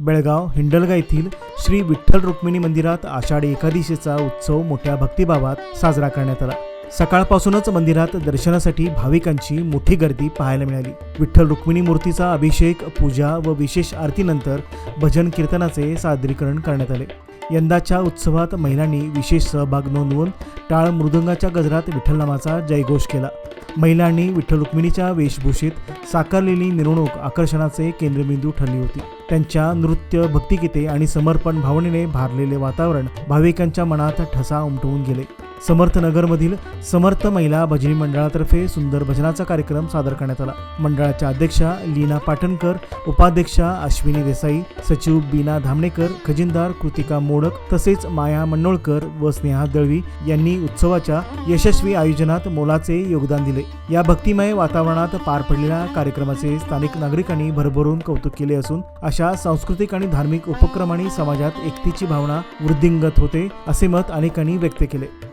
बेळगाव हिंडलगा येथील श्री विठ्ठल रुक्मिणी मंदिरात आषाढी एकादशीचा उत्सव मोठ्या भक्तिभावात साजरा करण्यात आला. सकाळपासूनच मंदिरात दर्शनासाठी भाविकांची मोठी गर्दी पाहायला मिळाली. विठ्ठल रुक्मिणी मूर्तीचा अभिषेक पूजा व विशेष आरतीनंतर भजन कीर्तनाचे सादरीकरण करण्यात आले. यंदाच्या उत्सवात महिलांनी विशेष सहभाग नोंदवून टाळ मृदंगाच्या गजरात विठ्ठलनामाचा जयघोष केला. महिलांनी विठ्ठल रुक्मिणीच्या वेशभूषेत साकारलेली मिरवणूक आकर्षणाचे केंद्रबिंदू ठरली होती. त्यांच्या नृत्य भक्तिगीते आणि समर्पण भावनेने भारलेले वातावरण भाविकांच्या मनात ठसा उमटवून गेले. समर्थ नगरमधील समर्थ महिला भजनी मंडळातर्फे सुंदर भजनाचा कार्यक्रम सादर करण्यात आला. मंडळाच्या अध्यक्षा लीना पाटणकर उपाध्यक्षा अश्विनी देसाई सचिव बीना धामणेकर खजिनदार कृतिका मोडक तसेच माया मन्नोळकर व स्नेहा दळवी यांनी उत्सवाच्या यशस्वी आयोजनात मोलाचे योगदान दिले. या भक्तिमय वातावरणात पार पडलेल्या कार्यक्रमाचे स्थानिक नागरिकांनी भरभरून कौतुक केले असून अशा सांस्कृतिक आणि धार्मिक उपक्रमांनी समाजात एकतेची भावना वृद्धिंगत होते असे मत अनेकांनी व्यक्त केले.